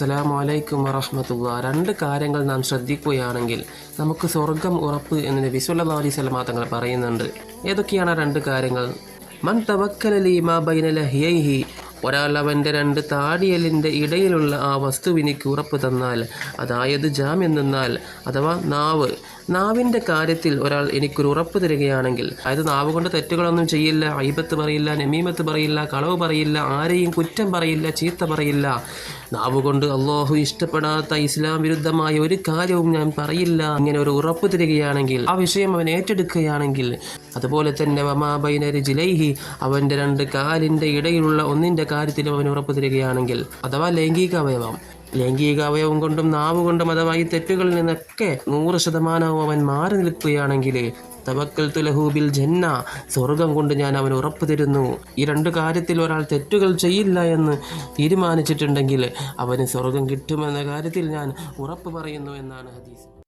അസ്സലാമു അലൈക്കും വറഹമത്തുള്ള. രണ്ട് കാര്യങ്ങൾ നാം ശ്രദ്ധിക്കുകയാണെങ്കിൽ നമുക്ക് സ്വർഗം ഉറപ്പ് എന്ന് നബി സല്ലല്ലാഹു അലൈഹി വസല്ലമ തങ്ങൾ പറയുന്നുണ്ട്. ഏതൊക്കെയാണ് രണ്ട് കാര്യങ്ങൾ? മൻ തവക്കല ലീമാ ബൈന ലഹിയൈഹി ഒരാൾ അവന്റെ രണ്ട് താടിയലിന്റെ ഇടയിലുള്ള ആ വസ്തുവിനിക്ക് ഉറപ്പ് തന്നാൽ അതായത് ജാം എന്നാൽ അഥവാ നാവ്. നാവിന്റെ കാര്യത്തിൽ ഒരാൾ എനിക്കൊരു ഉറപ്പ് തരികയാണെങ്കിൽ അതായത് നാവ് കൊണ്ട് തെറ്റുകളൊന്നും ചെയ്യില്ല ഐബത്ത് പറയില്ല നമീമത്ത് പറയില്ല കളവ് പറയില്ല ആരെയും കുറ്റം പറയില്ല ചീത്ത പറയില്ല. നാവ് കൊണ്ട് അള്ളാഹു ഇഷ്ടപ്പെടാത്ത ഇസ്ലാം വിരുദ്ധമായ ഒരു കാര്യവും ഞാൻ പറയില്ല. ഇങ്ങനെ ഒരു ഉറപ്പ് തരികയാണെങ്കിൽ ആ വിഷയം അവൻ ഏറ്റെടുക്കുകയാണെങ്കിൽ അതുപോലെ തന്നെ വമാബൈനരി ജിലൈഹി അവന്റെ രണ്ട് കാലിന്റെ ഇടയിലുള്ള ഒന്നിന്റെ കാര്യത്തിലും അവൻ ഉറപ്പ് തരികയാണെങ്കിൽ അഥവാ ലൈംഗിക അവയവം ലൈംഗിക അവയവം കൊണ്ടും നാവ് കൊണ്ടും അഥവാ ഈ തെറ്റുകളിൽ നിന്നൊക്കെ നൂറ് ശതമാനവും അവൻ മാറി നിൽക്കുകയാണെങ്കിൽ തവക്കൽ തുലഹൂബിൽ ജന്ന സ്വർഗം കൊണ്ട് ഞാൻ അവൻ ഉറപ്പ് തരുന്നു. ഈ രണ്ട് കാര്യത്തിൽ ഒരാൾ തെറ്റുകൾ ചെയ്യില്ല എന്ന് തീരുമാനിച്ചിട്ടുണ്ടെങ്കിൽ അവന് സ്വർഗം കിട്ടുമെന്ന കാര്യത്തിൽ ഞാൻ ഉറപ്പ് പറയുന്നു എന്നാണ് ഹദീസ്.